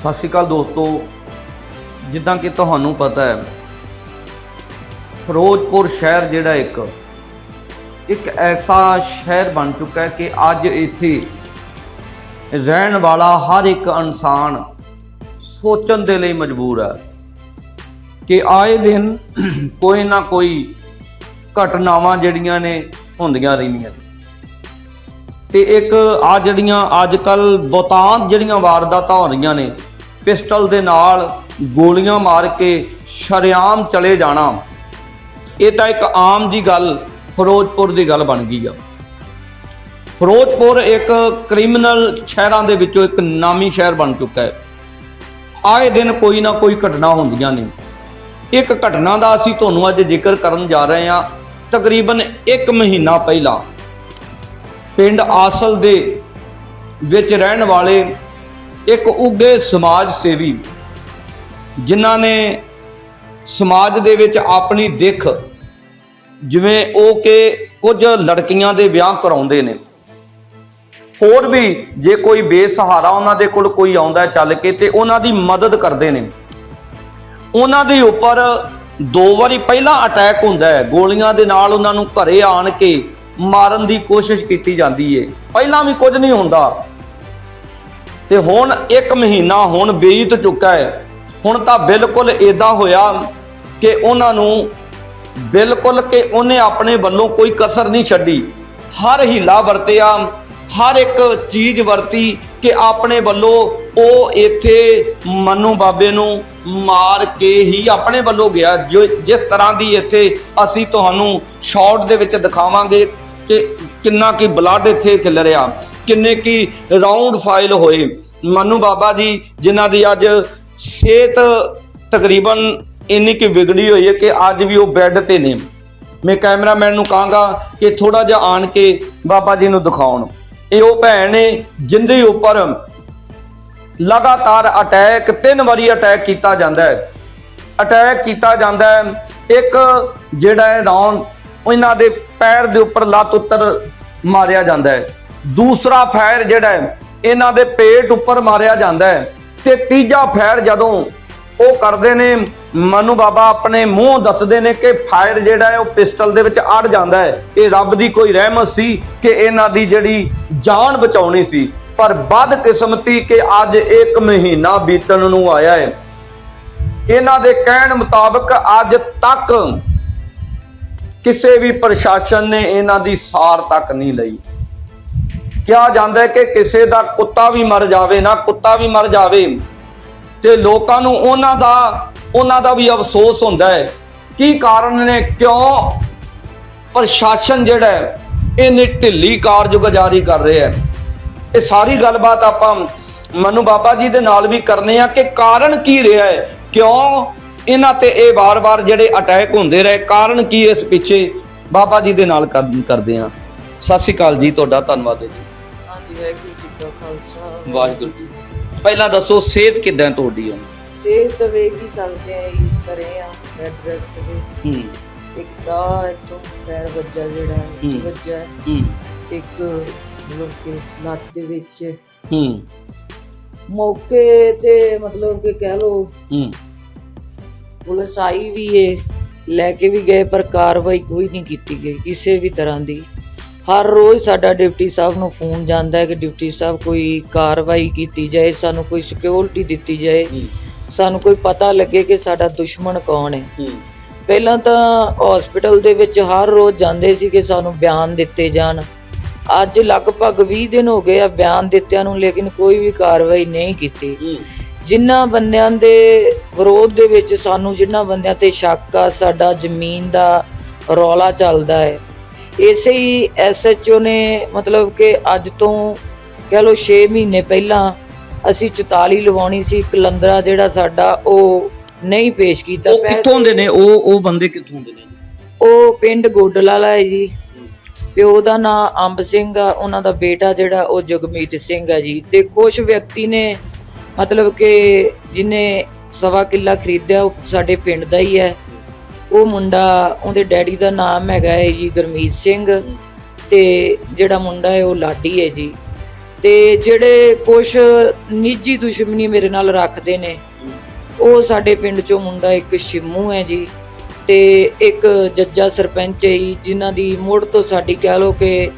ਸਤਿ ਸ਼੍ਰੀ ਅਕਾਲ ਦੋਸਤੋ। ਜਿੱਦਾਂ ਕਿ ਤੁਹਾਨੂੰ ਪਤਾ ਹੈ, ਫਿਰੋਜ਼ਪੁਰ ਸ਼ਹਿਰ ਜਿਹੜਾ ਇੱਕ ਇੱਕ ਐਸਾ ਸ਼ਹਿਰ ਬਣ ਚੁੱਕਾ ਹੈ ਕਿ ਅੱਜ ਇੱਥੇ ਰਹਿਣ ਵਾਲਾ ਹਰ ਇੱਕ ਇਨਸਾਨ ਸੋਚਣ ਦੇ ਲਈ ਮਜਬੂਰ ਹੈ ਕਿ ਆਏ ਦਿਨ ਕੋਈ ਨਾ ਕੋਈ ਘਟਨਾਵਾਂ ਜਿਹੜੀਆਂ ਨੇ ਹੁੰਦੀਆਂ ਰਹਿੰਦੀਆਂ ਨੇ। ਤੇ ਇੱਕ ਆ ਜਿਹੜੀਆਂ ਅੱਜ ਕੱਲ ਬਹੁਤਾਤ ਜਿਹੜੀਆਂ ਵਾਰਦਾਤਾਂ ਹੋ ਰਹੀਆਂ ਨੇ ਪਿਸਟਲ ਦੇ ਨਾਲ ਗੋਲੀਆਂ ਮਾਰ ਕੇ ਸ਼ਰੇਆਮ ਚਲੇ ਜਾਣਾ। ਇਹ ਤਾਂ ਇੱਕ ਆਮ ਜੀ ਗੱਲ ਫਿਰੋਜ਼ਪੁਰ ਦੀ ਗੱਲ ਬਣ ਗਈ ਆ। ਫਿਰੋਜ਼ਪੁਰ ਇੱਕ ਕ੍ਰਿਮੀਨਲ ਸ਼ਹਿਰਾਂ ਦੇ ਵਿੱਚੋਂ ਇੱਕ ਨਾਮੀ ਸ਼ਹਿਰ ਬਣ ਚੁੱਕਾ ਹੈ। ਆਏ ਦਿਨ ਕੋਈ ਨਾ ਕੋਈ ਘਟਨਾ ਹੁੰਦੀਆਂ ਨੇ। ਇੱਕ ਘਟਨਾ ਦਾ ਅਸੀਂ ਤੁਹਾਨੂੰ ਅੱਜ ਜ਼ਿਕਰ ਕਰਨ ਜਾ ਰਹੇ ਹਾਂ, ਤਕਰੀਬਨ 1 ਮਹੀਨਾ ਪਹਿਲਾਂ। ਪਿੰਡ ਆਸਲ ਦੇ ਵਿੱਚ ਰਹਿਣ ਵਾਲੇ ਇੱਕ ਉੱਗੇ ਸਮਾਜ ਸੇਵੀ, ਜਿਨ੍ਹਾਂ ਨੇ ਸਮਾਜ ਦੇ ਵਿੱਚ ਆਪਣੀ ਦਿੱਖ, ਜਿਵੇਂ ਉਹ ਕਿ ਕੁਝ ਲੜਕੀਆਂ ਦੇ ਵਿਆਹ ਕਰਾਉਂਦੇ ਨੇ। ਹੋਰ ਵੀ ਜੇ ਕੋਈ ਬੇਸਹਾਰਾ ਉਹਨਾਂ ਦੇ ਕੋਲ ਕੋਈ ਆਉਂਦਾ ਚੱਲ ਕੇ ਤੇ ਉਹਨਾਂ ਦੀ ਮਦਦ ਕਰਦੇ ਨੇ। ਉਹਨਾਂ ਦੇ ਉੱਪਰ ਦੋ ਵਾਰੀ ਪਹਿਲਾਂ ਅਟੈਕ ਹੁੰਦਾ ਹੈ। ਗੋਲੀਆਂ ਦੇ ਨਾਲ ਉਹਨਾਂ ਨੂੰ ਘਰੇ ਆਣ ਕੇ ਮਾਰਨ ਦੀ ਕੋਸ਼ਿਸ਼ ਕੀਤੀ ਜਾਂਦੀ ਏ। ਪਹਿਲਾਂ ਵੀ ਕੁਝ ਨਹੀਂ ਹੁੰਦਾ। ਤੇ ਹੁਣ ਇੱਕ ਮਹੀਨਾ ਹੁਣ ਬੀਤ ਚੁੱਕਾ ਹੈ। ਹੁਣ ਤਾਂ ਬਿਲਕੁਲ ਇਦਾਂ ਹੋਇਆ ਕਿ ਉਹਨਾਂ ਨੂੰ ਬਿਲਕੁਲ ਕਿ ਉਹਨੇ ਆਪਣੇ ਵੱਲੋਂ ਕੋਈ ਕਸਰ ਨਹੀਂ ਛੱਡੀ। ਹਰ ਹੀਲਾ ਵਰਤਿਆ, ਹਰ ਇੱਕ ਚੀਜ਼ ਵਰਤੀ ਕਿ ਆਪਣੇ ਵੱਲੋਂ ਉਹ ਇੱਥੇ ਮਨੂ ਬਾਬੇ ਨੂੰ ਮਾਰ ਕੇ ਹੀ ਆਪਣੇ ਵੱਲੋਂ ਗਿਆ। ਜਿਸ ਤਰ੍ਹਾਂ ਦੀ ਇੱਥੇ ਅਸੀਂ ਤੁਹਾਨੂੰ ਸ਼ਾਰਟ ਦੇ ਵਿੱਚ ਦਿਖਾਵਾਂਗੇ ਕਿ ਕਿੰਨਾ ਕੀ ਬਲੱਡ ਇੱਥੇ ਖਿਲ ਰਿਹਾ। ਕਿੰਨੇ ਕੀ ਰਾਉਂਡ ਫਾਈਲ ਹੋਏ। ਮਨੂ ਬਾਬਾ ਜੀ, ਜਿਨ੍ਹਾਂ ਦੀ ਅੱਜ ਸਿਹਤ ਤਕਰੀਬਨ ਇੰਨੀ ਕਿ ਵਿਗੜੀ ਹੋਈ ਹੈ ਕਿ ਅੱਜ ਵੀ ਉਹ ਬੈੱਡ ਤੇ ਨੇ। ਮੈਂ ਕੈਮਰਾਮੈਨ ਨੂੰ ਕਹਾਂਗਾ ਕਿ ਥੋੜਾ ਜਿਹਾ ਆਣ ਕੇ ਬਾਬਾ ਜੀ ਨੂੰ ਦਿਖਾਉਣ। ਇਹ ਉਹ ਭੈਣ ਨੇ ਜਿੰਦੇ ਉੱਪਰ ਲਗਾਤਾਰ ਅਟੈਕ ਤਿੰਨ ਵਾਰੀ ਅਟੈਕ ਕੀਤਾ ਜਾਂਦਾ ਹੈ। ਅਟੈਕ ਕੀਤਾ ਜਾਂਦਾ ਹੈ। ਇੱਕ ਜਿਹੜਾ ਹੈ ਰੌਣ ਇਹਨਾਂ ਦੇ ਪੈਰ ਦੇ ਉੱਪਰ ਲੱਤ ਉੱਤਰ ਮਾਰਿਆ ਜਾਂਦਾ ਹੈ। ਦੂਸਰਾ ਫਾਇਰ ਜਿਹੜਾ ਹੈ, ਇਹਨਾਂ ਦੇ ਪੇਟ ਉੱਪਰ ਮਾਰਿਆ ਜਾਂਦਾ ਹੈ ਤੇ ਤੀਜਾ ਫਾਇਰ ਜਦੋਂ ਉਹ ਕਰਦੇ ਨੇ, ਮਨੂ ਬਾਬਾ ਆਪਣੇ ਮੂੰਹ ਦੱਸਦੇ ਨੇ ਕਿ ਫਾਇਰ ਜਿਹੜਾ ਹੈ, ਉਹ ਪਿਸਟਲ ਦੇ ਵਿੱਚ ਅੜ ਜਾਂਦਾ ਹੈ। ਇਹ ਰੱਬ ਦੀ ਕੋਈ ਰਹਿਮਤ ਸੀ ਕਿ ਇਹਨਾਂ ਦੀ ਜਿਹੜੀ ਜਾਨ ਬਚਾਉਣੀ ਸੀ। ਪਰ ਬਦ ਕਿਸਮਤੀ ਕਿ ਅੱਜ 1 ਮਹੀਨਾ ਬੀਤਣ ਨੂੰ ਆਇਆ ਹੈ। ਇਹਨਾਂ ਦੇ ਕਹਿਣ ਮੁਤਾਬਕ ਅੱਜ ਤੱਕ ਕਿਸੇ ਵੀ ਪ੍ਰਸ਼ਾਸਨ ਨੇ ਇਹਨਾਂ ਦੀ ਸਾਰ ਤੱਕ ਨਹੀਂ ਲਈ। ਕਿਹਾ ਜਾਂਦਾ ਹੈ ਕਿ ਕਿਸੇ ਦਾ ਕੁੱਤਾ ਵੀ ਮਰ ਜਾਵੇ, ਨਾ ਕੁੱਤਾ ਵੀ ਮਰ ਜਾਵੇ, ਤੇ ਲੋਕਾਂ ਨੂੰ ਉਹਨਾਂ ਦਾ ਉਹਨਾਂ ਦਾ ਵੀ ਅਫਸੋਸ ਹੁੰਦਾ ਹੈ। ਕੀ ਕਾਰਨ ਨੇ? ਕਿਉਂ ਪ੍ਰਸ਼ਾਸਨ ਜਿਹੜਾ ਹੈ, ਇਹਨੇ ਢਿੱਲੀ ਕਾਰਜਗੁਜ਼ਾਰੀ ਕਰ ਰਿਹਾ ਹੈ। ਇਹ ਸਾਰੀ ਗੱਲਬਾਤ ਆਪਾਂ ਮਨੂ ਬਾਬਾ ਜੀ ਦੇ ਨਾਲ ਵੀ ਕਰਨੇ ਆ ਕਿ ਕਾਰਨ ਕੀ ਰਿਹਾ ਹੈ? ਕਿਉਂ ਇਹਨਾਂ ਤੇ ਇਹ ਵਾਰ-ਵਾਰ ਜਿਹੜੇ ਅਟੈਕ ਹੁੰਦੇ ਰਹੇ, ਕਾਰਨ ਕੀ ਇਸ ਪਿੱਛੇ? ਬਾਬਾ ਜੀ ਦੇ ਨਾਲ ਕਰ- ਕਰਦੇ ਆ। ਸਤਿ ਸ਼੍ਰੀ ਅਕਾਲ ਜੀ, ਤੁਹਾਡਾ ਧੰਨਵਾਦ ਹੈ ਵਾਹਿਗੁਰੂ ਜੀ ਕਾ ਖਾਲਸਾ। ਵਾਹਿਗੁਰੂ ਜੀ। ਪਹਿਲਾਂ ਦੱਸੋ ਸਿਹਤ ਕਿਦਾਂ ਤੁਹਾਡੀ ਹੁਣ? ਸਿਹਤ ਵੇਖ ਸਕਦੇ ਆ ਜੀ ਕਰੇ ਆ ਬੈਡ ਰੈਸਟ ਤੇ। ਹੂੰ। ਇੱਕ ਤਾਂ ਇੱਥੋਂ ਪੈਰ ਵੱਜਾ ਜਿਹੜਾ ਹੂੰ। ਵੱਜਾ ਹੈ। ਹੂੰ ਇੱਕ ਮਤਲਬ ਕਿ ਲੱਤ ਦੇ ਵਿੱਚ। ਹੂੰ। ਮੌਕੇ ਤੇ ਮਤਲਬ ਕਿ ਕਹਿ ਲੋ ਹੂੰ। ਪੁਲਿਸ ਆਈ ਵੀ ਏ ਲੈ ਕੇ ਵੀ ਗਏ ਪਰ ਕਾਰਵਾਈ ਕੋਈ ਨਹੀਂ ਕੀਤੀ ਗਈ ਕਿਸੇ ਵੀ ਤਰ੍ਹਾਂ ਦੀ। ਹਰ ਰੋਜ਼ ਸਾਡਾ ਡਿਪਟੀ ਸਾਹਿਬ ਨੂੰ ਫੋਨ ਜਾਂਦਾ ਹੈ ਕਿ ਡਿਪਟੀ ਸਾਹਿਬ ਕੋਈ ਕਾਰਵਾਈ ਕੀਤੀ ਜਾਏ ਸਾਨੂੰ ਕੋਈ ਸਿਕਿਉਰਿਟੀ ਦਿੱਤੀ ਜਾਏ। ਸਾਨੂੰ ਕੋਈ ਪਤਾ ਲੱਗੇ ਕਿ ਸਾਡਾ ਦੁਸ਼ਮਣ ਕੌਣ ਹੈ। ਪਹਿਲਾਂ ਤਾਂ ਹਸਪੀਟਲ ਦੇ ਵਿੱਚ ਹਰ ਰੋਜ਼ ਜਾਂਦੇ ਸੀ ਕਿ ਸਾਨੂੰ ਬਿਆਨ ਦਿੱਤੇ ਜਾਣ। ਅੱਜ ਲਗਭਗ 20 ਦਿਨ ਹੋ ਗਏ ਆ ਬਿਆਨ ਦਿੱਤਿਆਂ ਨੂੰ ਲੇਕਿਨ ਕੋਈ ਵੀ ਕਾਰਵਾਈ ਨਹੀਂ ਕੀਤੀ। ਜਿਨ੍ਹਾਂ ਬੰਦਿਆਂ ਦੇ ਵਿਰੋਧ ਦੇ ਵਿੱਚ ਸਾਨੂੰ ਜਿਨ੍ਹਾਂ ਬੰਦਿਆਂ ਤੇ ਸ਼ੱਕ ਆ ਸਾਡਾ ਜ਼ਮੀਨ ਦਾ ਰੌਲਾ ਚੱਲਦਾ ਹੈ। ਇਸੇ ਹੀ ਐਸਐਚਓ ਨੇ ਮਤਲਬ ਕਿ ਅੱਜ ਤੋਂ ਕਹਿ ਲਓ 6 ਮਹੀਨੇ ਪਹਿਲਾਂ ਅਸੀਂ 44 ਲਵਾਉਣੀ ਸੀ ਕਲੰਦਰਾ ਜਿਹੜਾ ਸਾਡਾ ਉਹ ਨਹੀਂ ਪੇਸ਼ ਕੀਤਾ। ਉਹ ਕਿੱਥੋਂ ਦੇ ਨੇ? ਉਹ ਉਹ ਬੰਦੇ ਕਿੱਥੋਂ ਦੇ ਨੇ? ਉਹ ਪਿੰਡ ਗੋਡਲਾਲਾ ਹੈ ਜੀ। ਪਿਓ ਦਾ ਨਾਂ ਅੰਬ ਸਿੰਘ ਆ ਉਹਨਾਂ ਦਾ ਬੇਟਾ ਜਿਹੜਾ ਉਹ ਜਗਮੀਤ ਸਿੰਘ ਹੈ ਜੀ। ਤੇ ਕੁਝ ਵਿਅਕਤੀ ਨੇ ਮਤਲਬ ਕਿ ਜਿਨੇ ਸਵਾ ਕਿੱਲਾ ਖਰੀਦਿਆ ਉਹ ਸਾਡੇ ਪਿੰਡ ਦਾ ਹੀ ਹੈ। ਉਹ ਮੁੰਡਾ, ਉਹਦੇ ਡੈਡੀ ਦਾ ਨਾਮ ਹੈਗਾ ਹੈ ਜੀ ਗੁਰਮੀਤ ਸਿੰਘ ਤੇ ਜਿਹੜਾ ਮੁੰਡਾ ਹੈ ਉਹ ਲਾਡੀ ਹੈ ਜੀ। ਤੇ ਜਿਹੜੇ ਕੁਝ ਨਿੱਜੀ ਦੁਸ਼ਮਣੀ ਮੇਰੇ ਨਾਲ ਰੱਖਦੇ ਨੇ, ਉਹ ਸਾਡੇ ਪਿੰਡ ਚੋਂ ਮੁੰਡਾ ਇੱਕ ਸ਼ਿਮੂ ਹੈ ਜੀ ਤੇ ਇੱਕ ਜੱਜਾ ਸਰਪੰਚ ਹੈ ਜੀ, ਜਿਨ੍ਹਾਂ ਦੀ ਮੁੜ ਤੋਂ ਸਾਡੀ ਕਹਿ ਲਓ ਕਿ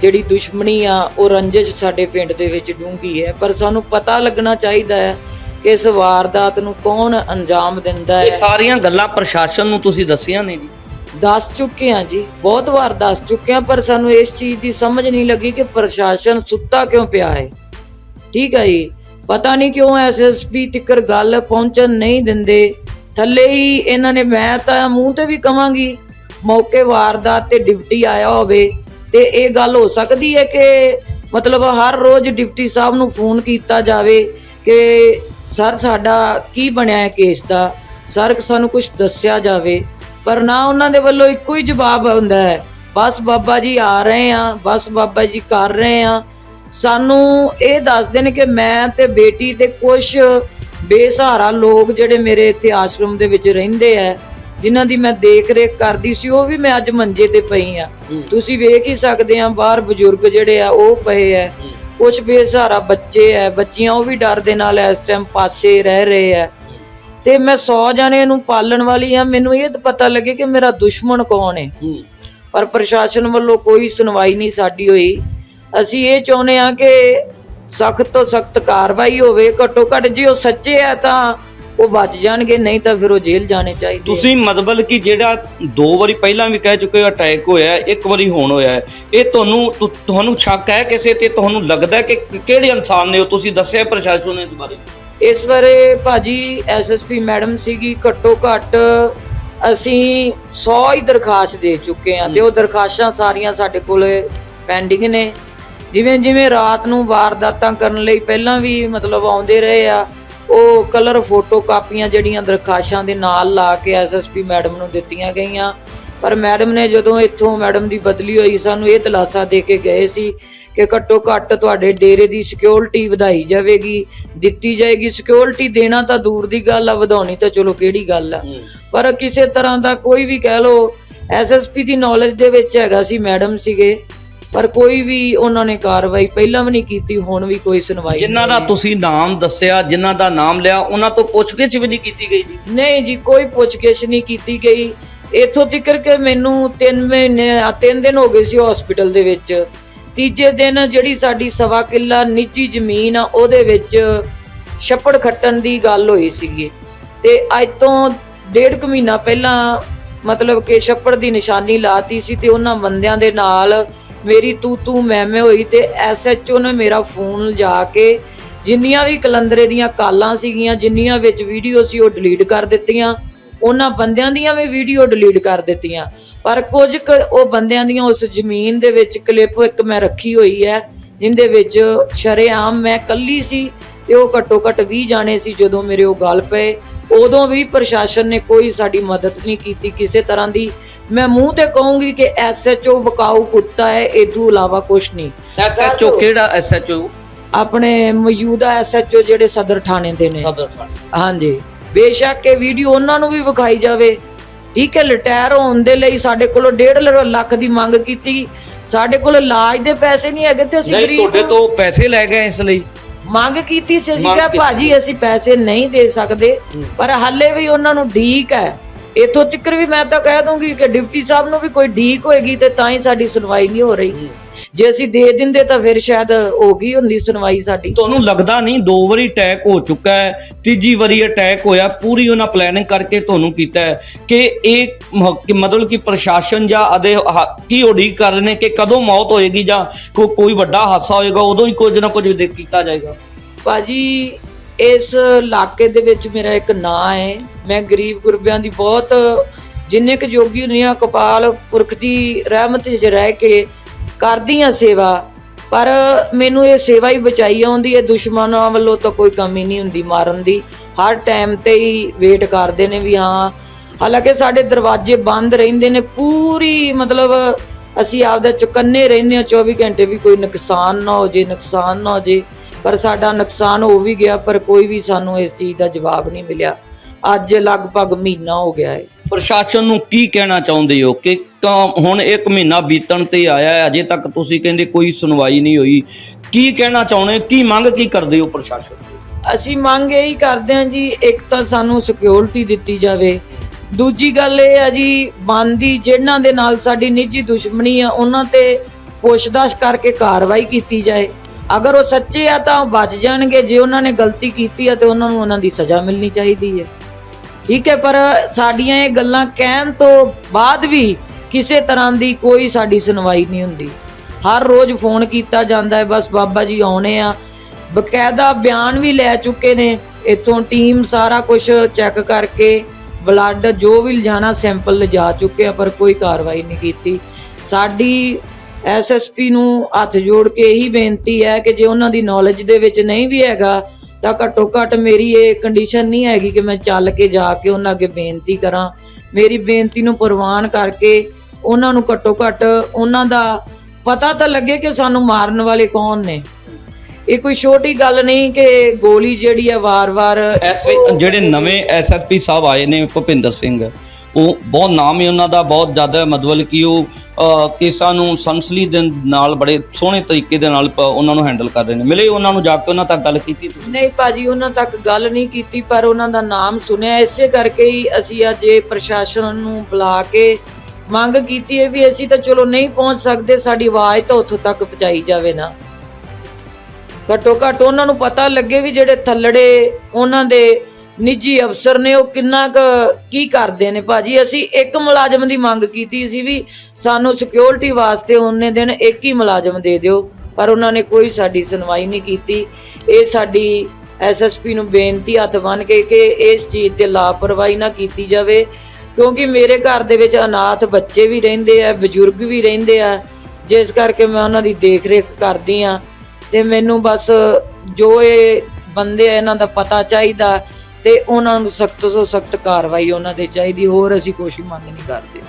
ਜਿਹੜੀ ਦੁਸ਼ਮਣੀ ਆ, ਉਹ ਰੰਜਿਸ਼ ਸਾਡੇ ਪਿੰਡ ਦੇ ਵਿੱਚ ਡੂੰਘੀ ਹੈ। ਪਰ ਸਾਨੂੰ ਪਤਾ ਲੱਗਣਾ ਚਾਹੀਦਾ ਹੈ ਇਸ ਵਾਰਦਾਤ ਨੂੰ ਕੌਣ ਅੰਜਾਮ ਦਿੰਦਾ ਇਹ ਹੈ? ਸਾਰੀਆਂ ਗੱਲਾਂ ਪ੍ਰਸ਼ਾਸਨ ਨੂੰ ਤੁਸੀਂ ਦੱਸੀਆਂ ਨੇ ਜੀ। ਦੱਸ ਚੁੱਕੇ ਹਾਂ ਜੀ ਬਹੁਤ ਵਾਰ ਦੱਸ ਚੁੱਕੇ ਹਾਂ ਪਰ ਸਾਨੂੰ ਇਸ ਚੀਜ਼ ਦੀ ਸਮਝ ਨਹੀਂ ਲੱਗੀ ਕਿ ਪ੍ਰਸ਼ਾਸਨ ਸੁੱਤਾ ਕਿਉਂ ਪਿਆ ਹੈ। ਠੀਕ ਹੈ ਜੀ ਪਤਾ ਨਹੀਂ ਕਿਉਂ ਐਸਐਸਪੀ ਤਿੱਕਰ ਗੱਲ ਪਹੁੰਚਣ ਨਹੀਂ ਦਿੰਦੇ। ਥੱਲੇ ਹੀ ਇਹਨਾਂ ਨੇ ਮੈਂ ਤਾਂ ਮੂੰਹ ਤੇ ਵੀ ਕਵਾਂਗੀ ਮੌਕੇ ਵਾਰਦਾਤ ਤੇ ਡਿਪਟੀ ਆਇਆ ਹੋਵੇ ਤੇ ਇਹ ਗੱਲ ਹੋ ਸਕਦੀ ਹੈ ਕਿ ਮਤਲਬ ਹਰ ਰੋਜ਼ ਡਿਪਟੀ ਸਾਹਿਬ ਨੂੰ ਫੋਨ ਕੀਤਾ ਜਾਵੇ ਕਿ ਸਰ ਸਾਡਾ ਕੀ ਬਣਿਆ ਹੈ ਕੇਸ ਦਾ? ਸਰ ਸਾਨੂੰ ਕੁਝ ਦੱਸਿਆ ਜਾਵੇ। ਪਰ ਨਾ ਉਹਨਾਂ ਦੇ ਵੱਲੋਂ ਇੱਕੋ ਹੀ ਜਵਾਬ ਹੁੰਦਾ ਹੈ। ਬਸ ਬਾਬਾ ਜੀ ਆ ਰਹੇ ਆ ਬਸ ਬਾਬਾ ਜੀ ਕਰ ਰਹੇ ਆ ਸਾਨੂੰ ਇਹ ਦੱਸਦੇ ਨੇ ਕਿ ਮੈਂ ਤੇ ਬੇਟੀ ਤੇ ਕੁਝ ਬੇਸਹਾਰਾ ਲੋਕ ਜਿਹੜੇ ਮੇਰੇ ਇੱਥੇ ਆਸ਼ਰਮ ਦੇ ਵਿੱਚ ਰਹਿੰਦੇ ਆ ਜਿਨ੍ਹਾਂ ਦੀ ਮੈਂ ਦੇਖ ਰੇਖ ਕਰਦੀ ਸੀ ਉਹ ਵੀ ਮੈਂ ਅੱਜ ਮੰਜੇ ਤੇ ਪਈ ਆ ਤੁਸੀਂ ਵੇਖ ਹੀ ਸਕਦੇ ਆ ਬਾਹਰ ਬਜ਼ੁਰਗ ਜਿਹੜੇ ਆ ਉਹ ਪਏ ਆ। ਕੁਝ ਬੇਸਹਾਰਾ ਬੱਚੇ ਆ ਬੱਚੀਆਂ ਉਹ ਵੀ ਡਰ ਦੇ ਨਾਲ ਇਸ ਟਾਈਮ ਪਾਸੇ ਰਹਿ ਰਹੇ ਆ ਤੇ ਮੈਂ 100 ਜਣੇ ਨੂੰ ਪਾਲਣ ਵਾਲੀ ਆ ਮੈਨੂੰ ਇਹ ਤਾਂ ਪਤਾ ਲੱਗੇ ਕਿ ਮੇਰਾ ਦੁਸ਼ਮਣ ਕੌਣ ਹੈ। ਪਰ ਪ੍ਰਸ਼ਾਸਨ ਵੱਲੋਂ ਕੋਈ ਸੁਣਵਾਈ ਨਹੀਂ ਸਾਡੀ ਹੋਈ। ਅਸੀਂ ਇਹ ਚਾਹੁੰਦੇ ਆ ਕਿ ਸਖਤ ਤੋਂ ਸਖਤ ਕਾਰਵਾਈ ਹੋਵੇ ਘੱਟੋ ਘੱਟ ਜੇ ਉਹ ਸੱਚੇ ਆ ਤਾਂ ਉਹ ਬਚ ਜਾਣਗੇ ਨਹੀਂ ਤਾਂ ਫਿਰ ਉਹ ਜੇਲ੍ਹ ਜਾਣੇ ਚਾਹੀਦੇ ਆ। ਤੁਸੀਂ ਮਤਲਬ ਕਿ ਜਿਹੜਾ ਦੋ ਵਾਰੀ ਪਹਿਲਾਂ ਵੀ ਕਹਿ ਚੁੱਕੇ ਹੋ ਅਟੈਕ ਹੋਇਆ ਹੈ, ਇੱਕ ਵਾਰੀ ਹੁਣ ਹੋਇਆ ਹੈ। ਇਹ ਤੁਹਾਨੂੰ ਤੁ- ਤੁਹਾਨੂੰ ਸ਼ੱਕ ਹੈ ਕਿਸੇ ਤੇ ਤੁਹਾਨੂੰ ਲੱਗਦਾ ਹੈ ਕਿ ਕਿ- ਕਿਹੜੇ ਇਨਸਾਨ ਨੇ ਉਹ ਤੁਸੀਂ ਦੱਸਿਆ ਪ੍ਰਸ਼ਾਸਨ ਨੇ ਇਸ ਬਾਰੇ ਇਸ ਬਾਰੇ ਭਾਜੀ ਐਸਐਸਪੀ ਮੈਡਮ ਸੀਗੀ ਘੱਟੋ ਘੱਟ ਅਸੀਂ 100 ਹੀ ਦਰਖਾਸਤ ਦੇ ਚੁੱਕੇ ਆ ਤੇ ਉਹ ਦਰਖਾਸਤਾਂ ਸਾਰੀਆਂ ਸਾਡੇ ਕੋਲ ਪੈਂਡਿੰਗ ਨੇ ਜਿਵੇਂ ਜਿਵੇਂ ਰਾਤ ਨੂੰ ਵਾਰਦਾਤਾਂ ਕਰਨ ਲਈ ਪਹਿਲਾਂ ਵੀ ਮਤਲਬ ਆਉਂਦੇ ਰਹੇ ਆ ਉਹ ਕਲਰ ਫੋਟੋ ਕਾਪੀਆਂ ਜਿਹੜੀਆਂ ਦਰਖਾਸਤਾਂ ਦੇ ਨਾਲ ਲਾ ਕੇ ਐਸਐਸਪੀ ਮੈਡਮ ਨੂੰ ਦਿੱਤੀਆਂ ਗਈਆਂ। ਪਰ ਮੈਡਮ ਨੇ ਜਦੋਂ ਇੱਥੋਂ ਮੈਡਮ ਦੀ ਬਦਲੀ ਹੋਈ ਸਾਨੂੰ ਇਹ ਦਿਲਾਸਾ ਦੇ ਕੇ ਗਏ ਸੀ ਕਿ ਘੱਟੋ ਘੱਟ ਤੁਹਾਡੇ ਡੇਰੇ ਦੀ ਸਿਕਿਉਰਿਟੀ ਵਧਾਈ ਜਾਵੇਗੀ ਦਿੱਤੀ ਜਾਏਗੀ। ਸਿਕਿਉਰਿਟੀ ਦੇਣਾ ਤਾਂ ਦੂਰ ਦੀ ਗੱਲ ਆ ਵਧਾਉਣੀ ਤਾਂ ਚਲੋ ਕਿਹੜੀ ਗੱਲ ਆ। ਪਰ ਕਿਸੇ ਤਰ੍ਹਾਂ ਦਾ ਕੋਈ ਵੀ ਕਹਿ ਲੋ ਐਸਐਸਪੀ ਦੀ ਨੌਲੇਜ ਦੇ ਵਿੱਚ ਹੈਗਾ ਸੀ ਮੈਡਮ ਸੀਗੇ। ਪਰ ਕੋਈ ਵੀ ਉਹਨਾਂ ਨੇ ਕਾਰਵਾਈ ਪਹਿਲਾਂ ਵੀ ਨਹੀਂ ਕੀਤੀ ਹੁਣ ਵੀ ਕੋਈ ਸੁਣਵਾਈ ਜਿਨ੍ਹਾਂ ਦਾ ਤੁਸੀਂ ਨਾਮ ਦੱਸਿਆ ਜਿਨ੍ਹਾਂ ਦਾ ਨਾਮ ਲਿਆ ਉਹਨਾਂ ਤੋਂ ਪੁੱਛਗਿੱਛ ਵੀ ਨਹੀਂ ਕੀਤੀ ਗਈ ਜੀ। ਨਹੀਂ ਜੀ ਕੋਈ ਪੁੱਛਗਿੱਛ ਨਹੀਂ ਕੀਤੀ ਗਈ। ਇੱਥੋਂ ਤੱਕਰ ਕਿ ਮੈਨੂੰ 3 ਮਹੀਨੇ ਆ 3 ਦਿਨ ਹੋ ਗਏ ਸੀ ਹਸਪੀਟਲ ਦੇ ਵਿੱਚ। ਤੀਜੇ ਦਿਨ ਜਿਹੜੀ ਸਾਡੀ ਸਵਾ ਕਿੱਲਾ ਨਿੱਜੀ ਜ਼ਮੀਨ ਆ ਉਹਦੇ ਵਿੱਚ ਛੱਪੜ ਖੱਟਣ ਦੀ ਗੱਲ ਹੋਈ ਸੀਗੀ। ਤੇ ਅੱਜ ਤੋਂ ਡੇਢ ਕੁ ਮਹੀਨਾ ਪਹਿਲਾਂ ਮਤਲਬ ਕਿ ਛੱਪੜ ਦੀ ਨਿਸ਼ਾਨੀ ਲਾਤੀ ਸੀ ਤੇ ਉਹਨਾਂ ਬੰਦਿਆਂ ਦੇ ਨਾਲ ਮੇਰੀ ਤੂੰ ਤੂੰ ਮੈਂ ਮੈਂ ਹੋਈ ਤੇ ਐਸਐਚਓ ਨੇ ਮੇਰਾ ਫੋਨ ਲਿਜਾ ਕੇ ਜਿੰਨੀਆਂ ਵੀ ਕਲੰਦਰੇ ਦੀਆਂ ਕਾਲਾਂ ਸੀਗੀਆਂ, ਜਿੰਨੀਆਂ ਵਿੱਚ ਵੀਡੀਓ ਸੀ ਉਹ ਡਿਲੀਟ ਕਰ ਦਿੱਤੀਆਂ। ਉਹਨਾਂ ਬੰਦਿਆਂ ਦੀਆਂ ਵੀ ਵੀਡੀਓ ਡਿਲੀਟ ਕਰ ਦਿੱਤੀਆਂ। ਪਰ ਕੁਝ ਕੁ ਉਹ ਬੰਦਿਆਂ ਦੀਆਂ ਉਸ ਜ਼ਮੀਨ ਦੇ ਵਿੱਚ ਕਲਿੱਪ ਇੱਕ ਮੈਂ ਰੱਖੀ ਹੋਈ ਹੈ, ਜਿੰਦੇ ਵਿੱਚ ਸ਼ਰੇਆਮ ਮੈਂ ਕੱਲੀ ਸੀ ਤੇ ਉਹ ਘੱਟੋ ਘੱਟ 20 ਜਾਣੇ ਸੀ ਜਦੋਂ ਮੇਰੇ ਉਹ ਗੱਲ ਪਏ। ਉਦੋਂ ਵੀ ਪ੍ਰਸ਼ਾਸਨ ਨੇ ਕੋਈ ਸਾਡੀ ਮਦਦ ਨਹੀਂ ਕੀਤੀ ਕਿਸੇ ਤਰ੍ਹਾਂ ਦੀ। ਮੈਂ ਮੂੰਹ ਤੇ ਕਹੂੰਗੀ ਕਿ ਐਸਐਚਓ ਬਕਾਊ ਕੁੱਤਾ ਹੈ ਇਦੋਂ ਇਲਾਵਾ ਕੁਝ ਨਹੀਂ। ਐਸਐਚਓ ਕਿਹੜਾ ਐਸਐਚਓ ਆਪਣੇ ਮੌਜੂਦਾ ਐਸਐਚਓ ਜਿਹੜੇ ਸਦਰ ਥਾਣੇ ਦੇ ਨੇ। ਸਦਰ ਥਾਣੇ। ਹਾਂਜੀ। ਬੇਸ਼ੱਕ ਇਹ ਵੀਡੀਓ ਉਹਨਾਂ ਨੂੰ ਵੀ ਵਿਖਾਈ ਜਾਵੇ। ਠੀਕ ਹੈ ਰਿਟਾਇਰ ਹੋਣ ਦੇ ਲਈ ਸਾਡੇ ਕੋਲੋਂ 1.5 ਲੱਖ ਦੀ ਮੰਗ ਕੀਤੀ। ਸਾਡੇ ਕੋਲ ਇਲਾਜ ਦੇ ਪੈਸੇ ਨਹੀਂ ਹੈਗੇ ਤੇ ਅਸੀਂ ਨਹੀਂ ਗਰੀਬ ਤੁਹਾਡੇ ਤੋਂ ਪੈਸੇ ਲੈ ਗਏ ਇਸ ਲਈ। ਮੰਗ ਕੀਤੀ ਸੀ ਅਸੀਂ ਕਿਹਾ। ਭਾਜੀ ਅਸੀਂ ਪੈਸੇ ਨਹੀਂ ਦੇ ਸਕਦੇ ਪਰ ਹਾਲੇ ਵੀ ਉਹਨਾਂ ਨੂੰ ਢੀਕ ਹੈ। ਇਥੋਂ ਤੱਕ ਵੀ ਮੈਂ ਤਾਂ ਕਹਿ ਦੂੰਗੀ ਕਿ ਡਿਪਟੀ ਸਾਹਿਬ ਨੂੰ ਵੀ ਕੋਈ ਢੀਕ ਹੋਏਗੀ ਤੇ ਤਾਂ ਹੀ ਸਾਡੀ ਸੁਣਵਾਈ ਨਹੀਂ ਹੋ ਰਹੀ। ਜੇ ਅਸੀਂ ਦੇ ਦਿੰਦੇ ਤਾਂ ਫਿਰ ਸ਼ਾਇਦ ਹੋ ਗਈ ਹੁੰਦੀ ਸੁਣਵਾਈ ਸਾਡੀ। ਤੁਹਾਨੂੰ ਲੱਗਦਾ ਨਹੀਂ ਦੋ ਵਾਰੀ ਅਟੈਕ ਹੋ ਚੁੱਕਾ ਹੈ ਤੀਜੀ ਵਾਰੀ ਅਟੈਕ ਹੋਇਆ ਪੂਰੀ ਉਹਨਾਂ ਪਲੈਨਿੰਗ ਕਰਕੇ ਤੁਹਾਨੂੰ ਕੀਤਾ ਹੈ ਕਿ ਇਹ ਕਿ ਮਤਲਬ ਕਿ ਪ੍ਰਸ਼ਾਸਨ ਜਾਂ ਅਦੇ ਹ- ਕੀ ਉਡੀਕ ਕਰ ਰਹੇ ਨੇ ਕਿ ਕਦੋਂ ਮੌਤ ਹੋਏਗੀ ਜਾਂ ਕੋ- ਕੋਈ ਵੱਡਾ ਹਾਦਸਾ ਹੋਏਗਾ ਉਦੋਂ ਹੀ ਕੁਝ ਨਾ ਕੁਝ ਦੇਖ ਕੀਤਾ ਜਾਏਗਾ। ਭਾਜੀ ਇਸ ਇਲਾਕੇ ਦੇ ਵਿੱਚ ਮੇਰਾ ਇੱਕ ਨਾਂ ਹੈ। ਮੈਂ ਗਰੀਬ ਗੁਰਬਿਆਂ ਦੀ ਬਹੁਤ, ਜਿੰਨੇ ਕੁ ਜੋਗੀ ਹੁੰਦੀ ਹੁੰਦੀਆਂ ਕਪਾਲ ਪੁਰਖ ਦੀ ਰਹਿਮਤ 'ਚ ਰਹਿ ਕੇ ਕਰਦੀ ਆ ਸੇਵਾ। ਪਰ ਮੈਨੂੰ ਇਹ ਸੇਵਾ ਹੀ ਬਚਾਈ ਆਉਂਦੀ ਹੈ। ਦੁਸ਼ਮਣਾਂ ਵੱਲੋਂ ਤਾਂ ਕੋਈ ਕਮੀ ਨਹੀਂ ਹੁੰਦੀ ਮਾਰਨ ਦੀ। ਹਰ ਟਾਈਮ ਤੇ ਹੀ ਵੇਟ ਕਰਦੇ ਨੇ ਵੀ ਹਾਂ। ਹਾਲਾਂਕਿ ਸਾਡੇ ਦਰਵਾਜ਼ੇ ਬੰਦ ਰਹਿੰਦੇ ਨੇ। ਪੂਰੀ ਮਤਲਬ ਅਸੀਂ ਆਪਦਾ ਚੁਕੰਨੇ ਰਹਿੰਦੇ ਹਾਂ। 24 ਘੰਟੇ ਵੀ ਕੋਈ ਨੁਕਸਾਨ ਨਾ ਹੋ ਜੇ, ਨੁਕਸਾਨ ਨਾ ਹੋ ਜੇ। ਪਰ ਸਾਡਾ ਨੁਕਸਾਨ ਹੋ ਵੀ ਗਿਆ ਪਰ ਕੋਈ ਵੀ ਸਾਨੂੰ ਇਸ ਚੀਜ਼ ਦਾ ਜਵਾਬ ਨਹੀਂ ਮਿਲਿਆ। ਅੱਜ ਲਗਭਗ ਮਹੀਨਾ ਹੋ ਗਿਆ ਹੈ। ਪ੍ਰਸ਼ਾਸਨ ਨੂੰ ਕੀ ਕਹਿਣਾ ਚਾਹੁੰਦੇ ਹੋ? ਕਿ ਹੁਣ ਇੱਕ ਮਹੀਨਾ ਬੀਤਣ ਤੇ ਆਇਆ ਹੈ ਅਜੇ ਤੱਕ ਤੁਸੀਂ ਕਹਿੰਦੇ ਕੋਈ ਸੁਣਵਾਈ ਨਹੀਂ ਹੋਈ। ਕੀ ਕਹਿਣਾ ਚਾਹੁੰਦੇ ਕੀ ਮੰਗ ਕੀ ਕਰਦੇ ਹੋ ਪ੍ਰਸ਼ਾਸਨ? ਅਸੀਂ ਮੰਗ ਇਹੀ ਕਰਦੇ ਹਾਂ ਜੀ ਇੱਕ ਤਾਂ ਸਾਨੂੰ ਸਿਕਿਉਰਿਟੀ ਦਿੱਤੀ ਜਾਵੇ। ਦੂਜੀ ਗੱਲ ਇਹ ਹੈ ਜੀ ਬੰਦੀ ਜਿਹਨਾਂ ਦੇ ਨਾਲ ਸਾਡੀ ਨਿੱਜੀ ਦੁਸ਼ਮਣੀ ਆ ਉਹਨਾਂ ਤੇ ਪੁੱਛਦਾਛ ਕਰਕੇ ਕਾਰਵਾਈ ਕੀਤੀ ਜਾਏ। ਅਗਰ ਉਹ ਸੱਚੇ ਆ ਤਾਂ ਉਹ ਬਚ ਜਾਣਗੇ। ਜੇ ਉਹਨਾਂ ਨੇ ਗਲਤੀ ਕੀਤੀ ਆ ਤੇ ਉਹਨਾਂ ਨੂੰ ਉਹਨਾਂ ਦੀ ਸਜ਼ਾ ਮਿਲਣੀ ਚਾਹੀਦੀ ਹੈ। ਠੀਕ ਹੈ, ਪਰ ਸਾਡੀਆਂ ਇਹ ਗੱਲਾਂ ਕਹਿਣ ਤੋਂ ਬਾਅਦ ਵੀ ਕਿਸੇ ਤਰ੍ਹਾਂ ਦੀ ਕੋਈ ਸਾਡੀ ਸੁਣਵਾਈ ਨਹੀਂ ਹੁੰਦੀ। ਹਰ ਰੋਜ਼ ਫੋਨ ਕੀਤਾ ਜਾਂਦਾ ਹੈ, ਬਸ ਬਾਬਾ ਜੀ ਆਉਣੇ ਆ। ਬਕਾਇਦਾ ਬਿਆਨ ਵੀ ਲੈ ਚੁੱਕੇ ਨੇ। ਇੱਥੋਂ ਟੀਮ ਸਾਰਾ ਕੁਝ ਚੈੱਕ ਕਰਕੇ ਬਲੱਡ ਜੋ ਵੀ ਲਿਜਾਣਾ ਸੈਂਪਲ ਲਿਜਾ ਚੁੱਕੇ ਆ, ਪਰ ਕੋਈ ਕਾਰਵਾਈ ਨਹੀਂ ਕੀਤੀ। ਸਾਡੀ ਐਸਐਸਪੀ ਨੂੰ ਹੱਥ ਜੋੜ ਕੇ ਇਹੀ ਬੇਨਤੀ ਹੈ ਕਿ ਜੇ ਉਹਨਾਂ ਦੀ ਨੌਲੇਜ ਦੇ ਵਿੱਚ ਨਹੀਂ ਵੀ ਹੈਗਾ ਤਾਂ ਘੱਟੋ ਘੱਟ ਮੇਰੀ ਇਹ ਕੰਡੀਸ਼ਨ ਨਹੀਂ ਹੈਗੀ ਕਿ ਮੈਂ ਚੱਲ ਕੇ ਜਾ ਕੇ ਉਹਨਾਂ ਅੱਗੇ ਬੇਨਤੀ ਕਰਾਂ। ਮੇਰੀ ਬੇਨਤੀ ਨੂੰ ਪ੍ਰਵਾਨ ਕਰਕੇ ਉਹਨਾਂ ਨੂੰ ਘੱਟੋ ਘੱਟ ਉਹਨਾਂ ਦਾ ਪਤਾ ਤਾਂ ਲੱਗੇ ਕਿ ਸਾਨੂੰ ਮਾਰਨ ਵਾਲੇ ਕੌਣ ਨੇ। ਇਹ ਕੋਈ ਛੋਟੀ ਗੱਲ ਨਹੀਂ ਕਿ ਗੋਲੀ ਜਿਹੜੀ ਹੈ ਵਾਰ-ਵਾਰ ਜਿਹੜੇ ਨਵੇਂ ਐਸਐਸਪੀ ਸਾਹਿਬ ਆਏ ਨੇ ਭੁਪਿੰਦਰ ਸਿੰਘ ਉਹ ਬਹੁਤ ਨਾਮ ਹੈ ਉਹਨਾਂ ਦਾ ਬਹੁਤ ਜ਼ਿਆਦਾ ਮਤਲਬ ਕਿ ਉਹ ਕੇਸਾਂ ਨੂੰ ਸੰਸਲੀ ਦੇ ਨਾਲ, ਬੜੇ ਸੋਹਣੇ ਤਰੀਕੇ ਦੇ ਨਾਲ, ਪ- ਉਹਨਾਂ ਨੂੰ ਹੈਂਡਲ ਕਰ ਰਹੇ ਨੇ। ਮਿਲੇ ਉਹਨਾਂ ਨੂੰ ਜਾ ਕੇ ਉਹਨਾਂ ਤੱਕ ਗੱਲ ਕੀਤੀ ਤੁਸੀਂ? ਨਹੀਂ ਭਾਜੀ, ਉਹਨਾਂ ਤੱਕ ਗੱਲ ਨਹੀਂ ਕੀਤੀ, ਪਰ ਉਹਨਾਂ ਦਾ ਨਾਮ ਸੁਣਿਆ। ਇਸੇ ਕਰਕੇ ਹੀ ਅਸੀਂ ਅੱਜ ਇਹ ਪ੍ਰਸ਼ਾਸਨ ਨੂੰ ਬੁਲਾ ਕੇ ਮੰਗ ਕੀਤੀ ਹੈ ਵੀ ਅਸੀਂ ਤਾਂ ਚਲੋ ਨਹੀਂ ਪਹੁੰਚ ਸਕਦੇ, ਸਾਡੀ ਆਵਾਜ਼ ਤਾਂ ਉੱਥੋਂ ਤੱਕ ਪਹੁੰਚਾਈ ਜਾਵੇ ਨਾ। ਘੱਟੋ ਘੱਟ ਉਹਨਾਂ ਨੂੰ ਪਤਾ ਲੱਗੇ ਵੀ ਜਿਹੜੇ ਥੱਲੜੇ, ਉਹਨਾਂ ਦੇ ਨਿੱਜੀ ਅਫਸਰ ਨੇ, ਉਹ ਕਿੰਨਾ ਕੁ ਕੀ ਕਰਦੇ ਨੇ ਭਾਜੀ? ਅਸੀਂ ਇੱਕ ਮੁਲਾਜ਼ਮ ਦੀ ਮੰਗ ਕੀਤੀ ਸੀ ਵੀ ਸਾਨੂੰ ਸਿਕਿਉਰਿਟੀ ਵਾਸਤੇ ਉਹਨੇ ਦਿਨ ਇੱਕ ਹੀ ਮੁਲਾਜ਼ਮ ਦੇ ਦਿਓ, ਪਰ ਉਹਨਾਂ ਨੇ ਕੋਈ ਸਾਡੀ ਸੁਣਵਾਈ ਨਹੀਂ ਕੀਤੀ। ਇਹ ਸਾਡੀ ਐਸਐਸਪੀ ਨੂੰ ਬੇਨਤੀ ਹੱਥ ਬੰਨ ਕੇ ਕਿ ਇਸ ਚੀਜ਼ ਤੇ ਲਾਪਰਵਾਹੀ ਨਾ ਕੀਤੀ ਜਾਵੇ, ਕਿਉਂਕਿ ਮੇਰੇ ਘਰ ਦੇ ਵਿੱਚ ਅਨਾਥ ਬੱਚੇ ਵੀ ਰਹਿੰਦੇ ਆ, ਬਜ਼ੁਰਗ ਵੀ ਰਹਿੰਦੇ ਆ। ਜਿਸ ਕਰਕੇ ਮੈਂ ਉਹਨਾਂ ਦੀ ਦੇਖ-ਰੇਖ ਕਰਦੀ ਆ ਤੇ ਮੈਨੂੰ ਬਸ ਜੋ ਇਹ ਬੰਦੇ ਆ, ਇਹਨਾਂ ਦਾ ਪਤਾ ਚਾਹੀਦਾ ਤੇ ਉਹਨਾਂ ਨੂੰ ਸਖਤ ਤੋਂ ਸਖਤ ਕਾਰਵਾਈ ਉਹਨਾਂ 'ਤੇ ਚਾਹੀਦੀ, ਹੋਰ ਅਸੀਂ ਕੁਛ ਮੰਗ ਨਹੀਂ ਕਰਦੇ।